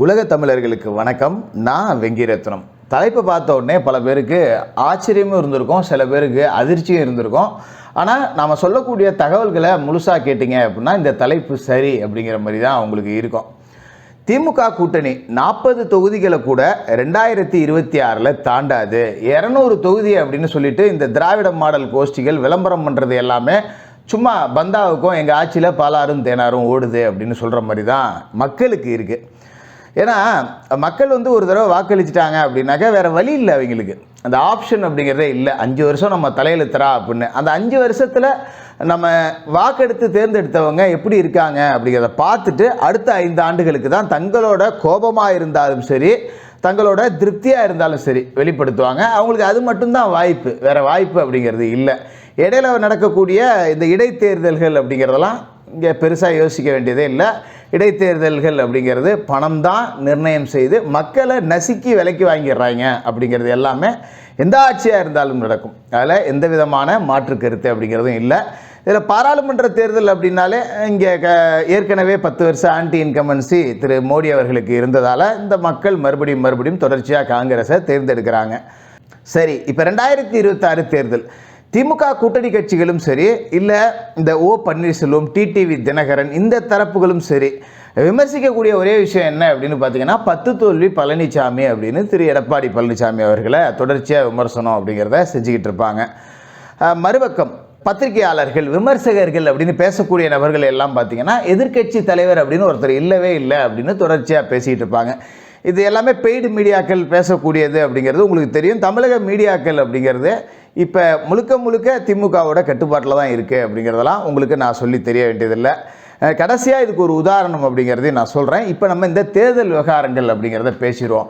உலக தமிழர்களுக்கு வணக்கம். நான் வெங்கிரத்னம். தலைப்பை பார்த்த உடனே பல பேருக்கு ஆச்சரியமும் இருந்திருக்கும் சில பேருக்கு அதிர்ச்சியும் இருந்திருக்கும். ஆனால் நாம் சொல்லக்கூடிய தகவல்களை முழுசாக கேட்டிங்க அப்படின்னா இந்த தலைப்பு சரி அப்படிங்கிற மாதிரி தான் அவங்களுக்கு இருக்கும். திமுக கூட்டணி நாற்பது தொகுதிகளை கூட ரெண்டாயிரத்தி இருபத்தி ஆறில் தாண்டாது. இரநூறு தொகுதி அப்படின்னு சொல்லிட்டு இந்த திராவிட மாடல் கோஷ்டிகள் விளம்பரம் பண்ணுறது எல்லாமே சும்மா பந்தாவுக்கும் எங்கள் ஆட்சியில் பாலாரும் தேனாரும் ஓடுது அப்படின்னு சொல்கிற மாதிரி தான் மக்களுக்கு இருக்குது ஏன்னா மக்கள் வந்து ஒரு தடவை வாக்களிச்சிட்டாங்க அப்படின்னாக்கா வேறு வழி இல்லை அவங்களுக்கு. அந்த ஆப்ஷன் அப்படிங்கிறதே இல்லை. அஞ்சு வருஷம் நம்ம தலையெழுத்துறா அப்படின்னு. அந்த அஞ்சு வருஷத்தில் நம்ம வாக்கெடுத்து தேர்ந்தெடுத்தவங்க எப்படி இருக்காங்க அப்படிங்கிறத பார்த்துட்டு அடுத்த ஐந்து ஆண்டுகளுக்கு தான் தங்களோட கோபமாக இருந்தாலும் சரி தங்களோட திருப்தியாக இருந்தாலும் சரி வெளிப்படுத்துவாங்க. அவங்களுக்கு அது மட்டும்தான் வாய்ப்பு. வேறு வாய்ப்பு அப்படிங்கிறது இல்லை. இடையில நடக்கக்கூடிய இந்த இடைத்தேர்தல்கள் அப்படிங்கிறதெல்லாம் இங்கே பெருசாக யோசிக்க வேண்டியதே இல்லை. இடைத்தேர்தல்கள் அப்படிங்கிறது பணம் தான் நிர்ணயம் செய்து மக்களை நசுக்கி விலைக்கு வாங்கிடுறாங்க அப்படிங்கிறது எல்லாமே எந்த ஆட்சியாக இருந்தாலும் நடக்கும். அதில் எந்த விதமான மாற்று கருத்து அப்படிங்கிறதும் இல்லை. இதில் பாராளுமன்ற தேர்தல் அப்படின்னாலே இங்கே க ஏற்கனவே பத்து வருஷம் ஆன்டி இன்கமன்சி திரு மோடி அவர்களுக்கு இருந்ததால் இந்த மக்கள் மறுபடியும் மறுபடியும் தொடர்ச்சியாக காங்கிரஸை தேர்ந்தெடுக்கிறாங்க. சரி இப்போ ரெண்டாயிரத்தி இருபத்தாறு தேர்தல். திமுக கூட்டணி கட்சிகளும் சரி இல்லை இந்த ஓ பன்னீர்செல்வம் டிடிவி தினகரன் இந்த தரப்புகளும் சரி விமர்சிக்கக்கூடிய ஒரே விஷயம் என்ன அப்படின்னு பார்த்தீங்கன்னா பத்து தோல்வி பழனிசாமி அப்படின்னு திரு. எடப்பாடி பழனிசாமி அவர்களை தொடர்ச்சியாக விமர்சனம் அப்படிங்கிறத செஞ்சுக்கிட்டு இருப்பாங்க. மறுபக்கம் பத்திரிகையாளர்கள் விமர்சகர்கள் அப்படின்னு பேசக்கூடிய நபர்கள் எல்லாம் பார்த்தீங்கன்னா எதிர்க்கட்சி தலைவர் அப்படின்னு ஒருத்தர் இல்லவே இல்லை அப்படின்னு தொடர்ச்சியாக பேசிகிட்டு இருப்பாங்க. இது எல்லாமே பெய்டு மீடியாக்கள் பேசக்கூடியது அப்படிங்கிறது உங்களுக்கு தெரியும். தமிழக மீடியாக்கள் அப்படிங்கிறது இப்போ முழுக்க முழுக்க திமுகவோட கட்டுப்பாட்டில் தான் இருக்குது அப்படிங்கிறதெல்லாம் உங்களுக்கு நான் சொல்லி தெரிய வேண்டியதில்லை. கடைசியாக இதுக்கு ஒரு உதாரணம் அப்படிங்கிறதையும் நான் சொல்கிறேன் இப்போ நம்ம இந்த தேர்தல் விவகாரங்கள் அப்படிங்கிறத பேசிடுவோம்.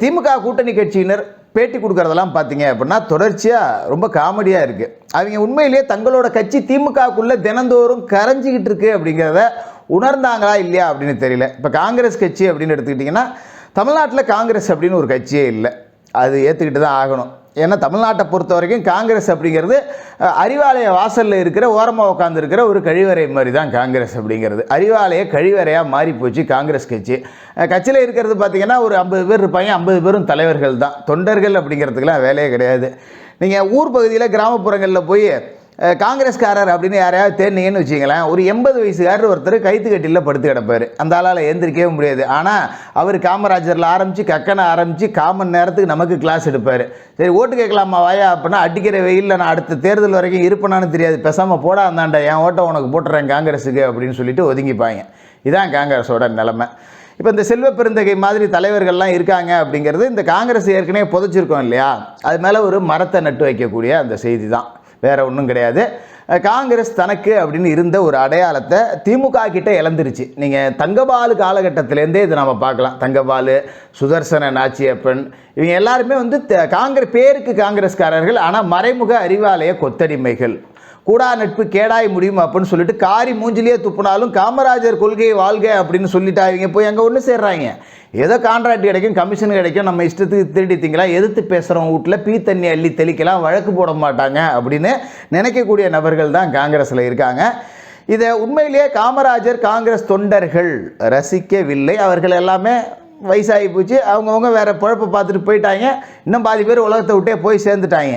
திமுக கூட்டணி கட்சியினர் பேட்டி கொடுக்கறதெல்லாம் பார்த்தீங்க அப்படின்னா தொடர்ச்சியாக ரொம்ப காமெடியாக இருக்குது அவங்க உண்மையிலேயே தங்களோட கட்சி திமுகக்குள்ளே தினந்தோறும் கரைஞ்சிக்கிட்டு இருக்கு அப்படிங்கிறத உணர்ந்தாங்களா இல்லையா அப்படின்னு தெரியல. இப்போ காங்கிரஸ் கட்சி அப்படின்னு எடுத்துக்கிட்டிங்கன்னா தமிழ்நாட்டில் காங்கிரஸ் அப்படின்னு ஒரு கட்சியே இல்லை. அது ஏற்றுக்கிட்டு தான் ஆகணும். ஏன்னா தமிழ்நாட்டை பொறுத்த வரைக்கும் காங்கிரஸ் அப்படிங்கிறது அறிவாலய வாசலில் இருக்கிற ஓரமாக உட்காந்துருக்கிற ஒரு கழிவறை மாதிரி தான் காங்கிரஸ் அப்படிங்கிறது. அறிவாலய கழிவறையாக மாறி போச்சு காங்கிரஸ் கட்சி. கட்சியில் இருக்கிறது பார்த்தீங்கன்னா ஒரு ஐம்பது பேர் இருப்பாங்க ஐம்பது பேரும் தலைவர்கள் தான். தொண்டர்கள் அப்படிங்கிறதுக்கெல்லாம் வேலையே கிடையாது. நீங்கள் ஊர் பகுதியில் கிராமப்புறங்களில் போய் காங்கிரஸ்காரர் அப்படின்னு யாரையாவது தேர்னீங்கன்னு வச்சிங்களேன் ஒரு எண்பது வயசுக்காரர் ஒருத்தர் கைத்து கட்டியில் படுத்து கிடப்பார். அந்த ஆளால் எந்திரிக்கவே முடியாது. ஆனால் அவர் காமராஜரில் ஆரம்பித்து கக்கனை ஆரம்பித்து காமன் நேரத்துக்கு நமக்கு கிளாஸ் எடுப்பார். சரி ஓட்டு கேட்கலாமா வாயா அப்படின்னா அடிக்கிற வெயிலில் நான் அடுத்த தேர்தல் வரைக்கும் இருப்பேனான்னு தெரியாது. பேசாமல் போடா அந்தாண்டா என் ஓட்டை உனக்கு போட்டுறேன் காங்கிரஸுக்கு அப்படின்னு சொல்லிட்டு ஒதுங்கிப்பாங்க. இதான் காங்கிரஸோட நிலமை. இப்போ இந்த செல்வ பெருந்தகை மாதிரி தலைவர்கள்லாம் இருக்காங்க அப்படிங்கிறது இந்த காங்கிரஸ் ஏற்கனவே புதைச்சிருக்கோம் இல்லையா? அது மேலே ஒரு மரத்தை நட்டு வைக்கக்கூடிய அந்த செய்தி தான் வேற ஒன்றும் கிடையாது. காங்கிரஸ் தனக்கு அப்படின்னு இருந்த ஒரு அடையாளத்தை திமுக கிட்ட இழந்துருச்சு. நீங்கள் தங்கபாலு காலகட்டத்திலேருந்தே இதை நம்ம பார்க்கலாம். தங்கபாலு சுதர்சன நாச்சியப்பன் இவங்க எல்லாருமே வந்து த- காங்கிரஸ் பேருக்கு காங்கிரஸ்காரர்கள் ஆனால் மறைமுக அறிவாலய கொத்தடிமைகள். கூடா நட்பு கேடாய் முடியும் அப்படின்னு சொல்லிட்டு காரி மூஞ்சிலேயே துப்புனாலும் காமராஜர் கொள்கையை வாழ்க அப்படின்னு சொல்லிட்டு அவங்க போய் அங்கே ஒன்று சேர்றாங்க. ஏதோ கான்ட்ராக்ட் கிடைக்கும் கமிஷன் கிடைக்கும் நம்ம இஷ்டத்துக்கு திருடி திங்கலாம் எதிர்த்து பேசுகிறவங்க வீட்டில் பீ தண்ணி அள்ளி தெளிக்கலாம் வழக்கு போட மாட்டாங்க அப்படின்னு நினைக்கக்கூடிய நபர்கள் தான் காங்கிரஸில் இருக்காங்க. இதை உண்மையிலேயே காமராஜர் காங்கிரஸ் தொண்டர்கள் ரசிக்கவில்லை. அவர்கள் எல்லாமே வயசாகி போச்சு. அவங்கவுங்க வேறு பழப்பை பார்த்துட்டு போயிட்டாங்க. இன்னும் பாதி பேர் உலகத்தை விட்டே போய் சேர்ந்துட்டாங்க.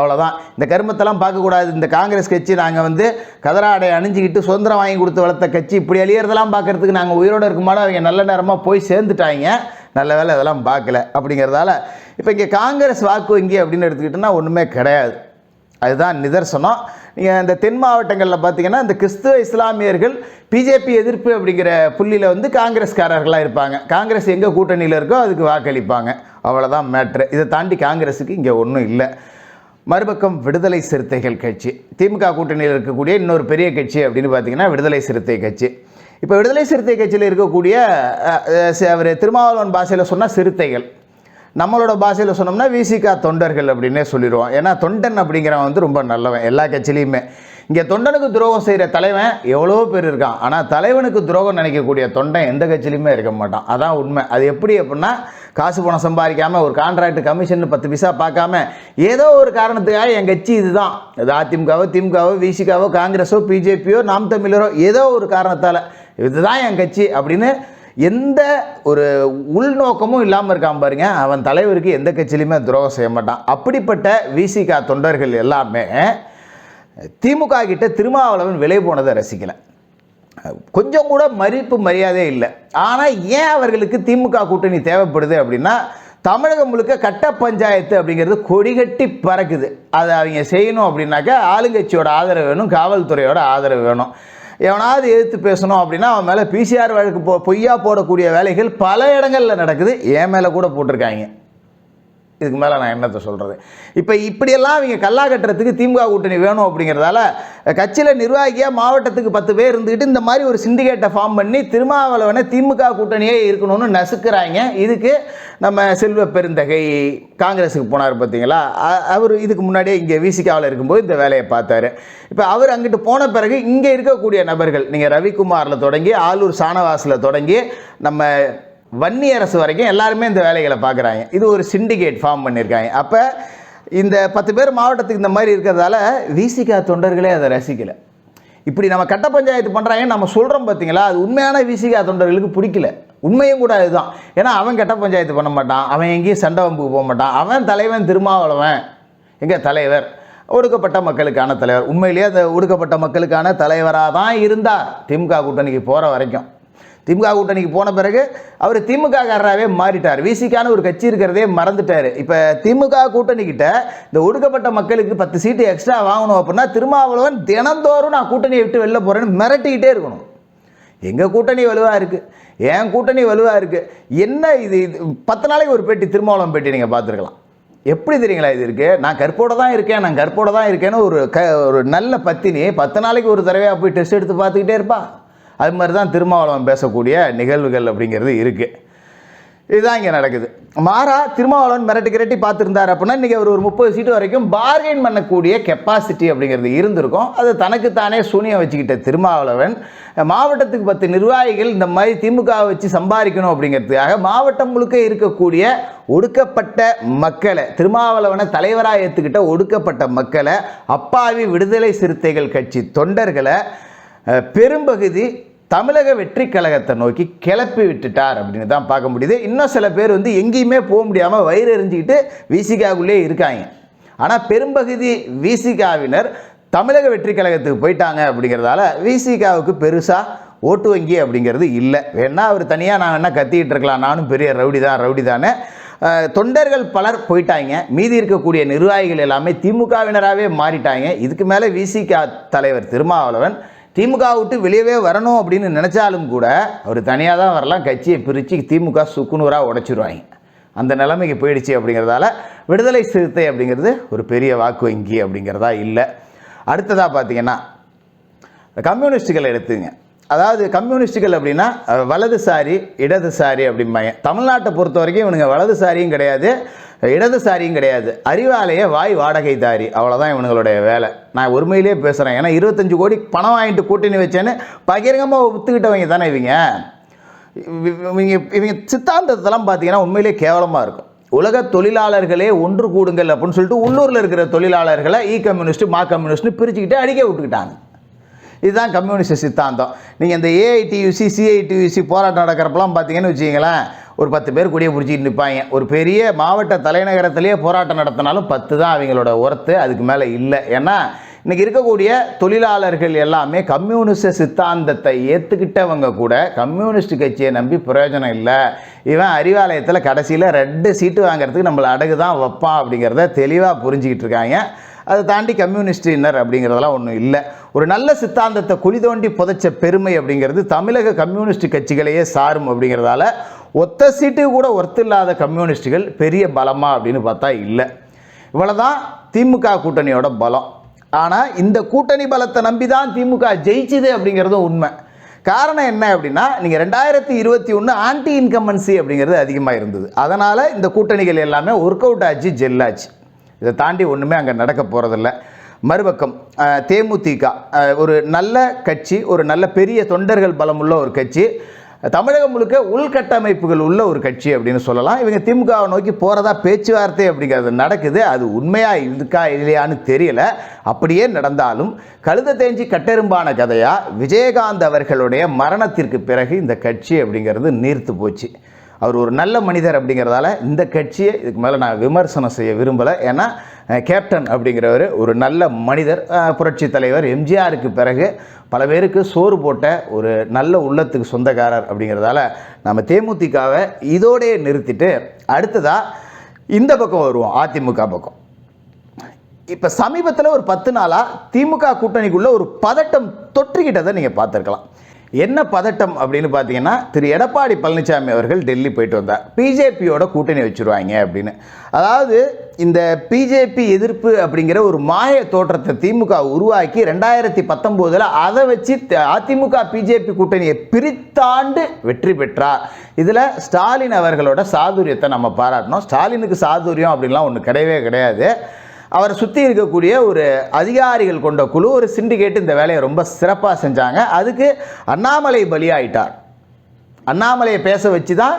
அவ்வளோதான் இந்த கருமத்தெல்லாம் பார்க்கக்கூடாது. இந்த காங்கிரஸ் கட்சி நாங்கள் வந்து கதராடை அணிஞ்சிக்கிட்டு சுதந்திரம் வாங்கி கொடுத்து வளர்த்த கட்சி. இப்படி அழியறதெல்லாம் பார்க்கறதுக்கு நாங்கள் உயிரோடு இருக்கும்போது அவங்க நல்ல நேரமாக போய் சேர்ந்துட்டாங்க. நல்ல வேலை அதெல்லாம் பார்க்கல. அப்படிங்கிறதால இப்போ இங்கே காங்கிரஸ் வாக்கு வங்கி அப்படின்னு எடுத்துக்கிட்டோன்னா ஒன்றுமே கிடையாது. அதுதான் நிதர்சனம். நீங்கள் இந்த தென் மாவட்டங்களில் பார்த்தீங்கன்னா இந்த கிறிஸ்துவ இஸ்லாமியர்கள் பிஜேபி எதிர்ப்பு அப்படிங்கிற புள்ளியில் வந்து காங்கிரஸ்காரர்களாக இருப்பாங்க. காங்கிரஸ் எங்கே கூட்டணியில் இருக்கோ அதுக்கு வாக்களிப்பாங்க. அவ்வளோதான் மேட்ரு. இதை தாண்டி காங்கிரஸுக்கு இங்கே ஒன்றும் இல்லை. மறுபக்கம் விடுதலை சிறுத்தைகள் கட்சி. திமுக கூட்டணியில் இருக்கக்கூடிய இன்னொரு பெரிய கட்சி அப்படின்னு பார்த்தீங்கன்னா விடுதலை சிறுத்தை கட்சி. இப்போ விடுதலை சிறுத்தை கட்சியில் இருக்கக்கூடிய அவர் திருமாவளவன் பாஷையில் சொன்னால் சிறுத்தைகள். நம்மளோட பாஷையில் சொன்னோம்னா விசிகா தொண்டர்கள் அப்படின்னே சொல்லிடுவோம். ஏன்னா தொண்டன் அப்படிங்கிறவன் வந்து ரொம்ப நல்லவன். எல்லா கட்சியிலையுமே. இங்கே தொண்டனுக்கு துரோகம் செய்கிற தலைவன் எவ்வளோ பேர் இருக்கான். ஆனால் தலைவனுக்கு துரோகம் நினைக்கக்கூடிய தொண்டன் எந்த கட்சியிலுமே இருக்க மாட்டான். அதான் உண்மை. அது எப்படி அப்படின்னா காசு பணம் சம்பாதிக்காமல் ஒரு கான்ட்ராக்ட் கமிஷன் பத்து பைசா பார்க்காம ஏதோ ஒரு காரணத்துக்காக என் கட்சி இதுதான். இது அதிமுகவோ திமுகவோ விசிகாவோ காங்கிரஸோ பிஜேபியோ நாம் தமிழரோ ஏதோ ஒரு காரணத்தால் இதுதான் என் கட்சி அப்படின்னு எந்த ஒரு உள்நோக்கமும் இல்லாமல் இருக்கான் பாருங்க. அவன் தலைவருக்கு எந்த கட்சியிலையுமே துரோகம் செய்ய மாட்டான். அப்படிப்பட்ட விசிகா தொண்டர்கள் எல்லாமே திமுக கிட்ட திருமாவளவன் விலை போனதை ரசிக்கலை. கொஞ்சம் கூட மதிப்பு மரியாதை இல்லை. ஆனால் ஏன் அவர்களுக்கு திமுக கூட்டணி தேவைப்படுது அப்படின்னா தமிழகம் முழுக்க கட்ட பஞ்சாயத்து அப்படிங்கிறது கொடிகட்டி பறக்குது. அதை அவங்க செய்யணும் அப்படின்னாக்கா ஆளுங்கட்சியோட ஆதரவு வேணும் காவல்துறையோட ஆதரவு வேணும். எவனாவது எதிர்த்து பேசணும் அப்படின்னா அவன் மேலே பிசிஆர் வழக்கு போ பொய்யா போடக்கூடிய வேலைகள் பல இடங்களில் நடக்குது. என் மேலே கூட போட்டிருக்காங்க. இதுக்கு மேலே நான் என்னத்தை சொல்கிறது இப்போ இப்படியெல்லாம் இவங்க கல்லா கட்டுறதுக்கு திமுக கூட்டணி வேணும் அப்படிங்கிறதால கட்சியில் நிர்வாகியாக மாவட்டத்துக்கு பத்து பேர் இருந்துக்கிட்டு இந்த மாதிரி ஒரு சிண்டிகேட்டை ஃபார்ம் பண்ணி திருமாவளவனை திமுக கூட்டணியே இருக்கணும்னு நசுக்கிறாங்க. இதுக்கு நம்ம செல்வ பெருந்தகை காங்கிரஸுக்கு போனார் பார்த்தீங்களா அவர் இதுக்கு முன்னாடியே இங்கே விசிகாவில் இருக்கும்போது இந்த வேலையை பார்த்தாரு. இப்போ அவர் அங்கிட்டு போன பிறகு இங்கே இருக்கக்கூடிய நபர்கள் நீங்கள் ரவிக்குமாரில் தொடங்கி ஆலூர் சானவாஸில் தொடங்கி நம்ம வன்னி அரசு வரைக்கும் எல்லாருமே இந்த வேலைகளை பார்க்குறாங்க. இது ஒரு சிண்டிகேட் ஃபார்ம் பண்ணியிருக்காங்க அப்போ இந்த பத்து பேர் மாவட்டத்துக்கு இந்த மாதிரி இருக்கிறதால விசிகா தொண்டர்களே அதை ரசிக்கலை. இப்படி நம்ம கட்ட பஞ்சாயத்து பண்ணுறாங்க நம்ம சொல்கிறோம் பார்த்தீங்களா அது உண்மையான விசிகா தொண்டர்களுக்கு பிடிக்கல. உண்மையும் கூட அதுதான். ஏன்னா அவன் கட்ட பஞ்சாயத்து பண்ண மாட்டான். அவன் எங்கேயும் சண்டை வம்புக்கு போக மாட்டான். அவன் தலைவன் திருமாவளவன். எங்கள் தலைவர்? ஒடுக்கப்பட்ட மக்களுக்கான தலைவர். உண்மையிலேயே அந்த ஒடுக்கப்பட்ட மக்களுக்கான தலைவராக தான் இருந்தார். திமுக கூட்டணிக்கு போகிற வரைக்கும். திமுக கூட்டணிக்கு போன பிறகு அவர் திமுக காரராகவே மாறிட்டார் விசிக்கான ஒரு கட்சி இருக்கிறதே மறந்துட்டார். இப்போ திமுக கூட்டணிக்கிட்ட இந்த ஒடுக்கப்பட்ட மக்களுக்கு பத்து சீட்டு எக்ஸ்ட்ரா வாங்கணும் அப்படின்னா திருமாவளவன் தினந்தோறும் நான் கூட்டணியை விட்டு வெளில போகிறேன்னு மிரட்டிக்கிட்டே இருக்கணும். எங்கள் கூட்டணி வலுவாக இருக்குது என் கூட்டணி வலுவாக இருக்குது என்ன இது? இது பத்து நாளைக்கு ஒரு பேட்டி திருமாவளவன் பேட்டி நீங்கள் பார்த்துருக்கலாம். எப்படி தெரியுங்களா இது இருக்குது நான் கற்போட தான் இருக்கேன் நான் கற்போட தான் இருக்கேன்னு ஒரு க ஒரு நல்ல பத்தினி பத்து நாளைக்கு ஒரு தடவையாக போய் டெஸ்ட் எடுத்து பார்த்துக்கிட்டே இருப்பா. அது மாதிரி தான் திருமாவளவன் பேசக்கூடிய நிகழ்வுகள் அப்படிங்கிறது இருக்குது இதுதான் இங்கே நடக்குது. மாறா திருமாவளவன் மிரட்டி கிரட்டி பார்த்துருந்தார் அப்படின்னா இன்றைக்கி அவர் ஒரு முப்பது சீட்டு வரைக்கும் பார்கெயின் பண்ணக்கூடிய கெப்பாசிட்டி அப்படிங்கிறது இருந்திருக்கும். அது தனக்குத்தானே சூனியம் வச்சுக்கிட்ட திருமாவளவன் மாவட்டத்துக்கு பத்து நிர்வாகிகள் இந்த மாதிரி திமுக வச்சு சம்பாதிக்கணும் அப்படிங்கிறதுக்காக மாவட்டம் முழுக்க இருக்கக்கூடிய ஒடுக்கப்பட்ட மக்களை திருமாவளவனை தலைவராக ஏற்றுக்கிட்ட ஒடுக்கப்பட்ட மக்களை அப்பாவி விடுதலை சிறுத்தைகள் கட்சி தொண்டர்களை பெரும்பகுதி தமிழக வெற்றி கழகத்தை நோக்கி கிளப்பி விட்டுட்டார் அப்படின்னு தான் பார்க்க முடியுது. இன்னும் சில பேர் வந்து எங்கேயுமே போக முடியாமல் வயிறு எறிஞ்சிக்கிட்டு விசிகாவுக்குள்ளே இருக்காங்க. ஆனால் பெரும்பகுதி விசிகாவினர் தமிழக வெற்றி கழகத்துக்கு போயிட்டாங்க அப்படிங்கிறதால விசிகாவுக்கு பெருசாக ஓட்டு வங்கி அப்படிங்கிறது இல்லை. வேணா அவர் தனியாக நான் என்ன கத்திக்கிட்டு இருக்கலாம். நானும் பெரிய ரவுடி தான் ரவுடி தானே. தொண்டர்கள் பலர் போயிட்டாங்க. மீதி இருக்கக்கூடிய நிர்வாகிகள் எல்லாமே திமுகவினராகவே மாறிட்டாங்க. இதுக்கு மேலே விசிகா தலைவர் திருமாவளவன் திமுக விட்டு வெளியவே வரணும் அப்படின்னு நினச்சாலும் கூட அவர் தனியாக தான் வரலாம். கட்சியை பிரித்து திமுக சுக்குநூறாக உடச்சிருவாங்க. அந்த நிலைமைக்கு போயிடுச்சு அப்படிங்கிறதால விடுதலை சிறுத்தை அப்படிங்கிறது ஒரு பெரிய வாக்கு வங்கி அப்படிங்கிறதா இல்லை. அடுத்ததாக பார்த்தீங்கன்னா கம்யூனிஸ்டுகளை எடுத்துங்க. அதாவது கம்யூனிஸ்டுகள் அப்படின்னா வலதுசாரி இடதுசாரி அப்படிம்பாங்க. தமிழ்நாட்டை பொறுத்த வரைக்கும் இவனுங்க வலதுசாரியும் கிடையாது இடதுசாரியும் கிடையாது. அறிவாலய வாய் வாடகைதாரி. அவ்வளோதான் இவனுங்களுடைய வேலை. நான் ஒருமையிலே பேசுகிறேன் ஏன்னா இருபத்தஞ்சு கோடி பணம் வாங்கிட்டு கூட்டணி வச்சேன்னு பகிரங்கமாக ஒத்துக்கிட்டவங்க தானே இவங்க. இவங்க இவங்க சித்தாந்தத்தெல்லாம் பார்த்தீங்கன்னா உண்மையிலே கேவலமாக இருக்கும். உலக தொழிலாளர்களே ஒன்று கூடுங்கள் அப்படின்னு சொல்லிட்டு உள்ளூரில் இருக்கிற தொழிலாளர்களை இ கம்யூனிஸ்ட் மா கம்யூனிஸ்ட்னு பிரிச்சுக்கிட்டு அடிக்க விட்டுக்கிட்டாங்க. இதுதான் கம்யூனிஸ்ட் சித்தாந்தம். நீங்கள் இந்த ஏஐடியூசி சிஐடியூசி போராட்டம் நடக்கிறப்பெல்லாம் பார்த்தீங்கன்னு வச்சிங்களேன் ஒரு பத்து பேர் கூடிய பிடிச்சிட்டு நிற்பாங்க ஒரு பெரிய மாவட்ட தலைநகரத்திலேயே போராட்டம் நடத்தினாலும் பத்து தான் அவங்களோட ஒர்த்து அதுக்கு மேலே இல்லை. ஏன்னா இன்றைக்கி இருக்கக்கூடிய தொழிலாளர்கள் எல்லாமே கம்யூனிஸ்ட சித்தாந்தத்தை ஏற்றுக்கிட்டவங்க கூட கம்யூனிஸ்ட் கட்சியை நம்பி பிரயோஜனம் இல்லை. இவன் அறிவாலயத்தில் கடைசியில் ரெண்டு சீட்டு வாங்குறதுக்கு நம்மளை அடகு தான் வைப்பான் அப்படிங்கிறத தெளிவாக புரிஞ்சுக்கிட்டு இருக்காங்க. அதை தாண்டி கம்யூனிஸ்டினர் அப்படிங்கிறதெல்லாம் ஒன்றும் இல்லை. ஒரு நல்ல சித்தாந்தத்தை குழி தோண்டி புதைச்ச பெருமை அப்படிங்கிறது தமிழக கம்யூனிஸ்ட் கட்சிகளையே சாரும் அப்படிங்கிறதால ஒத்த சீட்டு கூட ஒர்த்து இல்லாத கம்யூனிஸ்டுகள் பெரிய பலமா அப்படின்னு பார்த்தா இல்லை. இவ்வளோதான் திமுக கூட்டணியோட பலம். ஆனால் இந்த கூட்டணி பலத்தை நம்பி தான் திமுக ஜெயிச்சுது அப்படிங்கிறதும் உண்மை. காரணம் என்ன அப்படின்னா நீங்கள் ரெண்டாயிரத்தி இருபத்தி ஒன்று ஆன்டி இன்கம்பன்சி அப்படிங்கிறது அதிகமாக இருந்தது. அதனால் இந்த கூட்டணிகள் எல்லாமே ஒர்க் அவுட் ஆச்சு. ஜெல்லாச்சு இதை தாண்டி ஒன்றுமே அங்கே நடக்க போகிறதில்ல மறுபக்கம் தேமுதிக ஒரு நல்ல கட்சி ஒரு நல்ல பெரிய தொண்டர்கள் பலமுள்ள ஒரு கட்சி. தமிழகம் முழுக்க உள்கட்டமைப்புகள் உள்ள ஒரு கட்சி அப்படின்னு சொல்லலாம். இவங்க திமுகவை நோக்கி போகிறதா பேச்சுவார்த்தை அப்படிங்கிறது நடக்குது. அது உண்மையாக இருக்கா இல்லையான்னு தெரியல. அப்படியே நடந்தாலும் கழுத தேஞ்சி கட்டெரும்பான கதையாக விஜயகாந்த் அவர்களுடைய மரணத்திற்கு பிறகு இந்த கட்சி அப்படிங்கிறது நீர்த்து போச்சு. அவர் ஒரு நல்ல மனிதர் அப்படிங்கிறதால இந்த கட்சியை இதுக்கு மேலே நான் விமர்சனம் செய்ய விரும்பலை. ஏன்னா கேப்டன் அப்படிங்கிறவர் ஒரு நல்ல மனிதர் புரட்சி தலைவர். எம்ஜிஆருக்கு பிறகு பல பேருக்கு சோறு போட்ட ஒரு நல்ல உள்ளத்துக்கு சொந்தக்காரர் அப்படிங்கிறதால நம்ம தேமுதிகவை இதோடே நிறுத்திட்டு அடுத்ததாக இந்த பக்கம் வருவோம் அதிமுக பக்கம். இப்போ சமீபத்தில் ஒரு பத்து நாளாக திமுக கூட்டணிக்குள்ளே ஒரு பதட்டம் தொற்றுக்கிட்டதை நீங்கள் பார்த்துருக்கலாம். என்ன பதட்டம் அப்படின்னு பார்த்தீங்கன்னா திரு எடப்பாடி பழனிசாமி அவர்கள் டெல்லி போயிட்டு வந்தார். பிஜேபியோட கூட்டணி வச்சுருவாங்க அப்படின்னு. அதாவது இந்த பிஜேபி எதிர்ப்பு அப்படிங்கிற ஒரு மாய தோற்றத்தை திமுக உருவாக்கி ரெண்டாயிரத்தி பத்தொம்போதில் அதை வச்சு அதிமுக பிஜேபி கூட்டணியை பிரித்தாண்டு வெற்றி பெற்றார். இதில் ஸ்டாலின் அவர்களோட சாதுரியத்தை நம்ம பாராட்டணும். ஸ்டாலினுக்கு சாதுரியம் அப்படின்லாம் ஒன்று கிடையவே கிடையாது. அவரை சுற்றி இருக்கக்கூடிய ஒரு அதிகாரிகள் கொண்ட குழு ஒரு சிண்டிகேட் இந்த வேலையை ரொம்ப சிறப்பாக செஞ்சாங்க. அதுக்கு அண்ணாமலை பலியாயிட்டார். அண்ணாமலையை பேச வச்சு தான்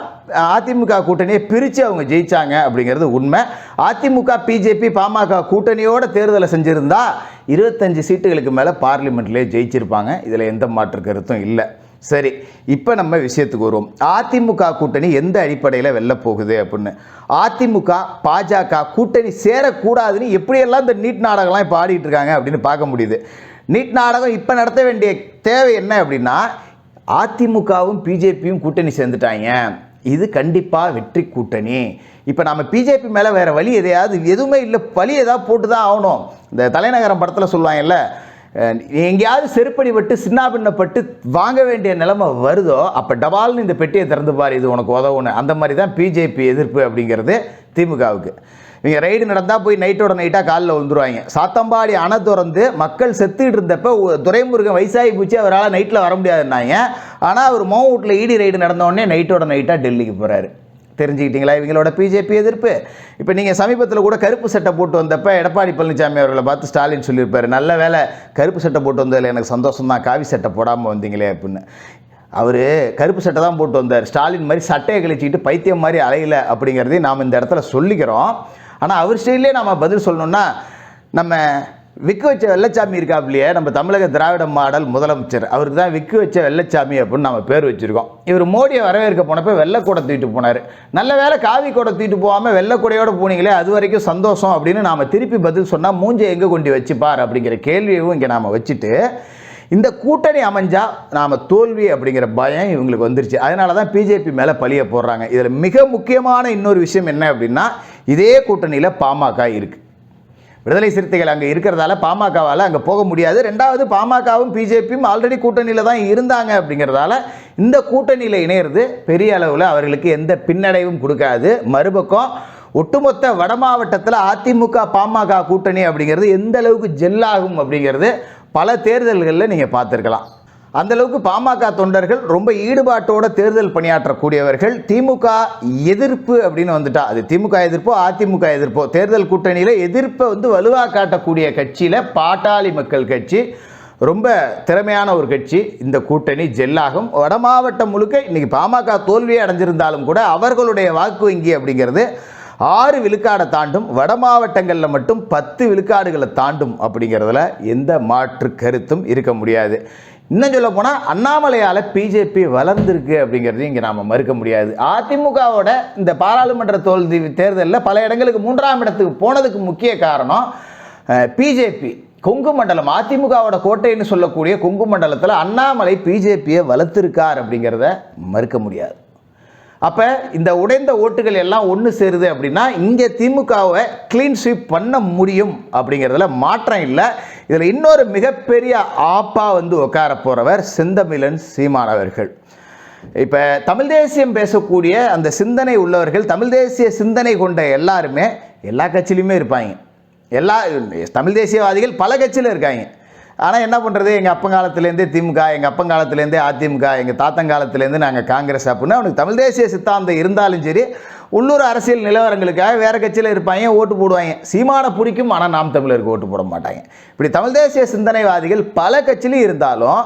அதிமுக கூட்டணியை பிரித்து அவங்க ஜெயிச்சாங்க அப்படிங்கிறது உண்மை. அதிமுக பிஜேபி பாமக கூட்டணியோட தேர்தலை செஞ்சுருந்தா இருபத்தஞ்சு சீட்டுகளுக்கு மேலே பார்லிமெண்ட்லேயே ஜெயிச்சிருப்பாங்க. இதில் எந்த மாற்று கருத்தும் இல்லை. சரி இப்போ நம்ம விஷயத்துக்கு வருவோம். அதிமுக கூட்டணி எந்த அடிப்படையில் வெளில போகுது அப்படின்னு. அதிமுக பாஜக கூட்டணி சேரக்கூடாதுன்னு எப்படியெல்லாம் இந்த நீட் நாடகம்லாம் இப்போ ஆடிட்டு இருக்காங்க அப்படின்னு பார்க்க முடியுது. நீட் நாடகம் இப்போ நடத்த வேண்டிய தேவை என்ன அப்படின்னா அதிமுகவும் பிஜேபியும் கூட்டணி சேர்ந்துட்டாங்க. இது கண்டிப்பாக வெற்றி கூட்டணி. இப்போ நம்ம பிஜேபி மேலே வேறு வழி எதையாவது எதுவுமே இல்லை வழி எதாவது போட்டு தான் ஆகணும். இந்த தலைநகரம் படத்தில் சொல்லுவாங்கல்ல எங்கேயாவது செருப்படி பட்டு சின்னாபின்னப்பட்டு வாங்க வேண்டிய நிலைமை வருதோ அப்போ டபால்னு இந்த பெட்டியை திறந்து பாரு இது உனக்கு உதவுன்னு அந்த மாதிரி தான் பிஜேபி எதிர்ப்பு அப்படிங்கிறது திமுகவுக்கு. இவங்க ரைடு நடந்தால் போய் நைட்டோட நைட்டாக காலில் வந்துருவாங்க சாத்தம்பாடி அணை திறந்து மக்கள் செத்துக்கிட்டு இருந்தப்போ துரைமுருகன் வயசாகி போச்சு அவரால் நைட்டில் வர முடியாதுன்னாங்க. ஆனால் அவர் மோ வீட்டில் ஈடி ரைடு நடந்தோடனே நைட்டோட நைட்டாக டெல்லிக்கு போகிறாரு தெரிஞ்சுக்கிட்டீங்களா? இவங்களோட பிஜேபி எதிர்ப்பு. இப்போ நீங்கள் சமீபத்தில் கூட கருப்பு சட்டை போட்டு வந்தப்போ எடப்பாடி பழனிசாமி அவர்களை பார்த்து ஸ்டாலின் சொல்லியிருப்பாரு நல்ல வேலை கருப்பு சட்டை போட்டு வந்ததில் எனக்கு சந்தோஷம் தான் காவி சட்டை போடாமல் வந்தீங்களே அப்படின்னு. அவர் கருப்பு சட்டை தான் போட்டு வந்தார். ஸ்டாலின் மாதிரி சட்டையை கழிச்சிக்கிட்டு பைத்தியம் மாதிரி அலையில அப்படிங்கிறதையும் நாம் இந்த இடத்துல சொல்லிக்கிறோம். ஆனால் அவர் ஸ்டைலே நாம் பதில் சொல்லணும்னா நம்ம விக்கு வச்ச வெள்ளச்சாமி இருக்காப்லையே நம்ம தமிழக திராவிட மாடல் முதலமைச்சர். அவருக்கு தான் விக்கு வச்ச வெள்ளச்சாமி அப்படின்னு நம்ம பேர் வச்சுருக்கோம். இவர் மோடியை வரவேற்க போனப்போ வெள்ளக்கூடை தூக்கிட்டு போனார். நல்ல வேளை காவி கூடை தூக்கிட்டு போகாமல் வெள்ளக்கூடையோடு போனீங்களே அது வரைக்கும் சந்தோஷம் அப்படின்னு நாம் திருப்பி பதில் சொன்னால் மூஞ்சை எங்கே கொண்டு வச்சுப்பார் அப்படிங்கிற கேள்வியும் இங்கே நாம் வச்சுட்டு இந்த கூட்டணி அமைஞ்சால் நாம் தோல்வி அப்படிங்கிற பயம் இவங்களுக்கு வந்துருச்சு. அதனால தான் பிஜேபி மேலே பழிய போடுறாங்க. இதில் மிக முக்கியமான இன்னொரு விஷயம் என்ன அப்படின்னா இதே கூட்டணியில் பாமக இருக்குது விடுதலை சிறுத்தைகள் அங்கே இருக்கிறதால பாமகவால் அங்கே போக முடியாது. ரெண்டாவது பாமகவும் பிஜேபியும் ஆல்ரெடி கூட்டணியில் தான் இருந்தாங்க அப்படிங்கிறதால இந்த கூட்டணியில் இணையிறது பெரிய அளவில் அவர்களுக்கு எந்த பின்னடைவும் கொடுக்காது. மறுபக்கம் ஒட்டுமொத்த வட மாவட்டத்தில் அதிமுக பாமக கூட்டணி அப்படிங்கிறது எந்த அளவுக்கு ஜெல்லாகும் அப்படிங்கிறது பல தேர்தல்களில் நீங்கள் பார்த்துருக்கலாம். அந்த அளவுக்கு பாமக தொண்டர்கள் ரொம்ப ஈடுபாட்டோட தேர்தல் பணியாற்றக்கூடியவர்கள். திமுக எதிர்ப்பு அப்படின்னு வந்துட்டா அது திமுக எதிர்ப்போ அதிமுக எதிர்ப்போ தேர்தல் கூட்டணியில் எதிர்ப்பை வந்து வலுவாக காட்டக்கூடிய கட்சியில் பாட்டாளி மக்கள் கட்சி. ரொம்ப திறமையான ஒரு கட்சி. இந்த கூட்டணி ஜெல்லாகும். வட மாவட்டம் முழுக்க இன்னைக்கு பாமக தோல்வியை அடைஞ்சிருந்தாலும் கூட அவர்களுடைய வாக்கு வங்கி அப்படிங்கிறது ஆறு விழுக்காடை தாண்டும் வட மாவட்டங்களில் மட்டும் பத்து விழுக்காடுகளை தாண்டும் அப்படிங்கிறதுல எந்த மாற்று கருத்தும் இருக்க முடியாது. இன்னும் சொல்ல போனால் அண்ணாமலையால் பிஜேபி வளர்ந்துருக்கு அப்படிங்கிறதையும் இங்கே நாம் மறுக்க முடியாது. அதிமுகவோட இந்த பாராளுமன்ற தோல்வி தேர்தலில் பல இடங்களுக்கு மூன்றாம் இடத்துக்கு போனதுக்கு முக்கிய காரணம் பிஜேபி. கொங்கு மண்டலம் அதிமுகவோட கோட்டைன்னு சொல்லக்கூடிய கொங்கு மண்டலத்தில் அண்ணாமலை பிஜேபியை வளர்த்துருக்கார் அப்படிங்கிறத மறுக்க முடியாது. அப்போ இந்த உடைந்த ஓட்டுகள் எல்லாம் ஒன்று சேருது அப்படின்னா இங்கே திமுகவை க்ளீன் ஸ்வீப் பண்ண முடியும் அப்படிங்கிறதுல மாற்றம் இல்லை. இதில் இன்னொரு மிகப்பெரிய ஆப்பா வந்து உட்கார போகிறவர் செந்தமிழன் சீமானவர்கள் இப்போ தமிழ் தேசியம் பேசக்கூடிய அந்த சிந்தனை உள்ளவர்கள் தமிழ் தேசிய சிந்தனை கொண்ட எல்லாருமே எல்லா கட்சியிலையுமே இருப்பாங்க. எல்லா தமிழ் தேசியவாதிகள் பல கட்சியில் இருக்காங்க. ஆனால் என்ன பண்ணுறது எங்கள் அப்பங்காலத்துலேருந்தே திமுக எங்கள் அப்பங்காலத்துலேருந்தே அதிமுக எங்கள் தாத்தங்காலத்துலேருந்து நாங்கள் காங்கிரஸ் அப்படின்னு அவனுக்கு தமிழ் தேசிய சித்தாந்தம் இருந்தாலும் சரி உள்ளூர் அரசியல் நிலவரங்களுக்காக வேறு கட்சியில் இருப்பாங்க ஓட்டு போடுவாங்க. சீமான பிடிக்கும் ஆனால் நாம் தமிழருக்கு ஓட்டு போட மாட்டாங்க. இப்படி தமிழ் தேசிய சிந்தனைவாதிகள் பல கட்சியிலும் இருந்தாலும்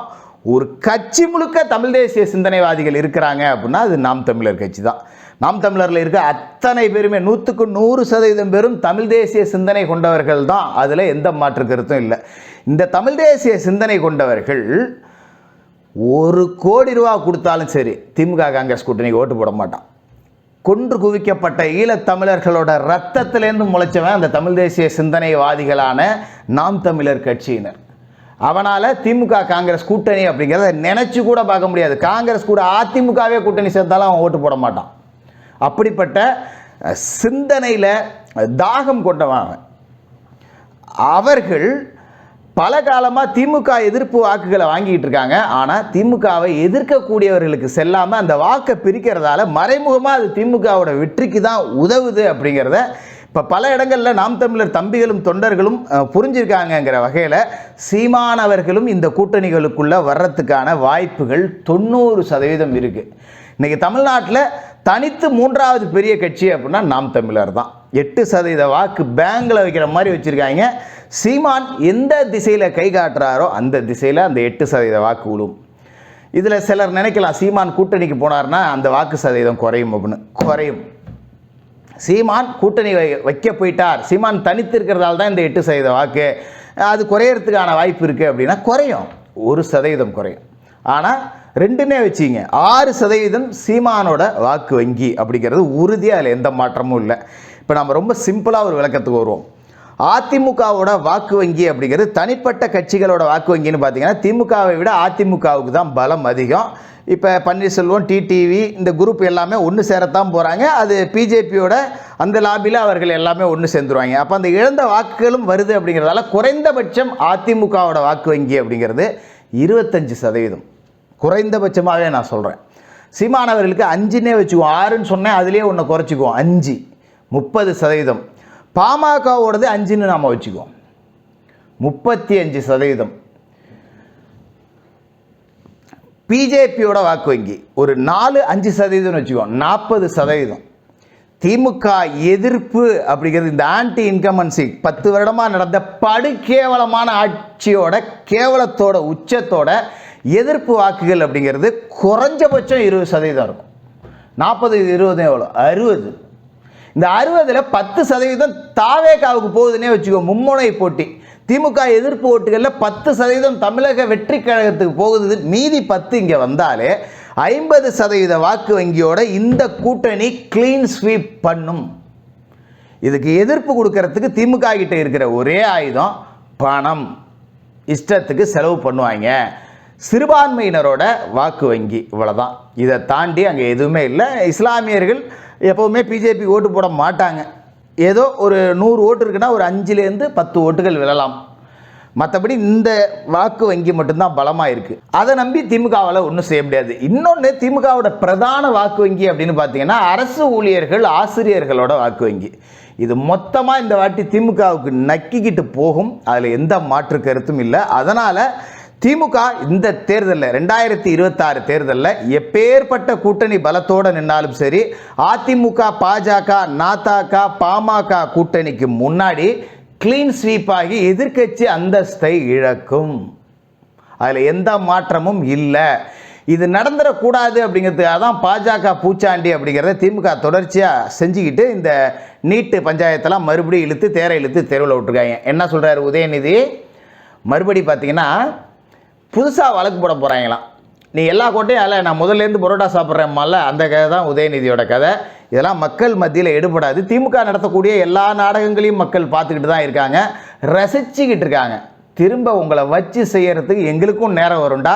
ஒரு கட்சி முழுக்க தமிழ் தேசிய சிந்தனைவாதிகள் இருக்கிறாங்க அப்படின்னா அது நாம் தமிழர் கட்சி தான். நாம் தமிழரில் இருக்க அத்தனை பேருமே நூற்றுக்கு நூறு சதவீதம் பேரும் தமிழ் தேசிய சிந்தனை கொண்டவர்கள் தான். அதில் எந்த மாற்று கருத்தும் இல்லை. இந்த தமிழ் தேசிய சிந்தனை கொண்டவர்கள் ஒரு கோடி ரூபா கொடுத்தாலும் சரி திமுக காங்கிரஸ் கூட்டணிக்கு ஓட்டு போட மாட்டான். கொன்று குவிக்கப்பட்ட ஈழத்தமிழர்களோட ரத்தத்திலேருந்து முளைச்சவன் அந்த தமிழ் தேசிய சிந்தனைவாதிகளான நாம் தமிழர் கட்சியினர். அவனால் திமுக காங்கிரஸ் கூட்டணி அப்படிங்கிறத நினச்சி கூட பார்க்க முடியாது. காங்கிரஸ் கூட அதிமுகவே கூட்டணி சேர்ந்தாலும் அவன் ஓட்டு போட மாட்டான். அப்படிப்பட்ட சிந்தனையில் தாகம் கொண்டவன் அவர்கள் பல காலமாக திமுக எதிர்ப்பு வாக்குகளை வாங்கிட்டு இருக்காங்க. ஆனால் திமுகவை எதிர்க்கக்கூடியவர்களுக்கு செல்லாமல் அந்த வாக்கை பிரிக்கிறதால மறைமுகமாக அது திமுகவோட வெற்றிக்கு தான் உதவுது அப்படிங்கிறத இப்போ பல இடங்களில் நாம் தமிழர் தம்பிகளும் தொண்டர்களும் புரிஞ்சிருக்காங்கங்கிற வகையில் சீமானவர்களும் இந்த கூட்டணிகளுக்குள்ளே வர்றதுக்கான வாய்ப்புகள் தொண்ணூறு சதவீதம் இருக்குது இன்றைக்கி தமிழ்நாட்டில் தனித்து மூன்றாவது பெரிய கட்சி அப்படின்னா நாம் தமிழர் தான். எட்டு சதவீத வாக்கு பேங்கில் வைக்கிற மாதிரி வச்சுருக்காங்க. சீமான் எந்த திசையில் கை காட்டுறாரோ அந்த திசையில் அந்த எட்டு சதவீத வாக்கு விழும் இதில் சிலர் நினைக்கலாம் சீமான் கூட்டணிக்கு போனார்னா அந்த வாக்கு சதவீதம் குறையும் அப்படின்னு. குறையும். சீமான் கூட்டணி வை வைக்க போயிட்டார். சீமான் தனித்து இருக்கிறதால தான் இந்த எட்டு சதவீத வாக்கு. அது குறையறதுக்கான வாய்ப்பு இருக்குது அப்படின்னா குறையும். ஒரு சதவீதம் குறையும். ஆனால் ரெண்டுமே வச்சுங்க. ஆறு சதவீதம் சீமானோட வாக்கு வங்கி அப்படிங்கிறது உறுதியாக அதில் எந்த மாற்றமும் இல்லை. இப்போ நம்ம ரொம்ப சிம்பிளாக ஒரு விளக்கத்துக்கு வருவோம். அதிமுகவோட வாக்கு வங்கி அப்படிங்கிறது தனிப்பட்ட கட்சிகளோட வாக்கு வங்கின்னு பார்த்தீங்கன்னா திமுகவை விட அதிமுகவுக்கு தான் பலம் அதிகம். இப்போ பன்னீர்செல்வம் டிடிவி இந்த குரூப் எல்லாமே ஒன்று சேரத்தான் போகிறாங்க அது பிஜேபியோட அந்த லாபியில் அவர்கள் எல்லாமே ஒன்று சேர்ந்துருவாங்க. அப்போ அந்த இழந்த வாக்குகளும் வருது அப்படிங்கிறதால குறைந்தபட்சம் அதிமுகவோட வாக்கு வங்கி அப்படிங்கிறது இருபத்தஞ்சு சதவீதம். குறைந்தபட்சமாகவே நான் சொல்கிறேன் சீமானவர்களுக்கு அஞ்சுன்னே வச்சுக்குவோம். ஆறுன்னு சொன்னேன் அதுலேயே ஒன்று குறைச்சிக்குவோம். அஞ்சு. முப்பது சதவீதம். பாமகவோடது அஞ்சுன்னு நாம் வச்சுக்குவோம். முப்பத்தி அஞ்சு சதவீதம். பிஜேபியோட வாக்கு வங்கி. ஒரு நாலு அஞ்சு சதவீதம்னு வச்சுக்கோம் நாற்பது சதவீதம். திமுக எதிர்ப்பு அப்படிங்கிறது இந்த ஆன்டி இன்கமன்சி பத்து வருடமாக நடந்த படுகேவலமான ஆட்சியோட கேவலத்தோட உச்சத்தோட எதிர்ப்பு வாக்குகள் அப்படிங்கிறது குறைஞ்சபட்சம் இருபது சதவீதம் இருக்கும். நாற்பது இருபது எவ்வளோ? அறுபது. இந்த அறுபதில் பத்து சதவீதம் தாவேகாவுக்கு போகுதுன்னே வச்சுக்கோ மும்முனை போட்டி. திமுக எதிர்ப்பு ஓட்டுகளில் பத்து சதவீதம் தமிழக வெற்றி கழகத்துக்கு போகுது. மீதி பத்து இங்கே வந்தாலே ஐம்பது சதவீத வாக்கு வங்கியோட இந்த கூட்டணி க்ளீன் ஸ்வீப் பண்ணும். இதுக்கு எதிர்ப்பு கொடுக்கறதுக்கு திமுக கிட்ட இருக்கிற ஒரே ஆயுதம் பணம். இஷ்டத்துக்கு செலவு பண்ணுவாங்க. சிறுபான்மையினரோட வாக்கு வங்கி இவ்வளோதான் இதை தாண்டி அங்கே எதுவுமே இல்லை. இஸ்லாமியர்கள் எப்போவுமே பிஜேபி ஓட்டு போட மாட்டாங்க. ஏதோ ஒரு நூறு ஓட்டு இருக்குன்னா ஒரு அஞ்சுலேருந்து பத்து ஓட்டுகள் விழலாம். மற்றபடி இந்த வாக்கு வங்கி மட்டும்தான் பலமாக இருக்குது அதை நம்பி திமுகவால் ஒன்றும் செய்ய முடியாது. இன்னொன்று திமுகவோட பிரதான வாக்கு வங்கி அப்படின்னு பார்த்தீங்கன்னா அரசு ஊழியர்கள் ஆசிரியர்களோட வாக்கு வங்கி. இது மொத்தமாக இந்த வாட்டி திமுகவுக்கு நக்கிக்கிட்டு போகும். அதில் எந்த மாற்று கருத்தும் இல்லை. அதனால் திமுக இந்த தேர்தலில் ரெண்டாயிரத்தி இருபத்தாறு தேர்தலில் எப்பேற்பட்ட கூட்டணி பலத்தோடு நின்னாலும் சரி அதிமுக பாஜக நாதாக பாமக கூட்டணிக்கு முன்னாடி கிளீன் ஸ்வீப் ஆகி எதிர்க்கட்சி அந்தஸ்தை இழக்கும். அதில் எந்த மாற்றமும் இல்லை. இது நடந்துடக்கூடாது அப்படிங்கிறதுக்காக தான் பாஜக பூச்சாண்டி அப்படிங்கிறத திமுக தொடர்ச்சியாக செஞ்சுக்கிட்டு இந்த நீட்டு பஞ்சாயத்தெல்லாம் மறுபடியும் இழுத்து தேரை இழுத்து தெருவில் விட்டுருக்காங்க. என்ன சொல்கிறாரு உதயநிதி? மறுபடி பார்த்தீங்கன்னா புதுசாக வழக்கு போட போகிறாங்களாம் நீ எல்லா கோட்டையும் அல்ல நான் முதல்லேருந்து பரோட்டா சாப்பிட்றேம்மால அந்த கதை தான் உதயநிதியோட கதை. இதெல்லாம் மக்கள் மத்தியில் எடுபடாது. திமுக நடத்தக்கூடிய எல்லா நாடகங்களையும் மக்கள் பார்த்துக்கிட்டு தான் இருக்காங்க. ரசிச்சுக்கிட்டு இருக்காங்க. திரும்ப உங்களை வச்சு செய்கிறதுக்கு எங்களுக்கும் நேரம் வரும்டா.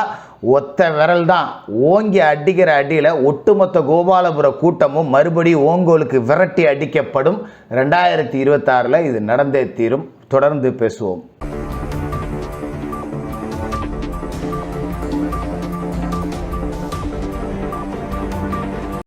ஒத்த விரல் தான். ஓங்கி அடிக்கிற அடியில் ஒட்டுமொத்த கோபாலபுர கூட்டமும் மறுபடியும் ஓங்கோலுக்கு விரட்டி அடிக்கப்படும். ரெண்டாயிரத்தி இருபத்தாறில் இது நடந்தே தீரும். தொடர்ந்து பேசுவோம்.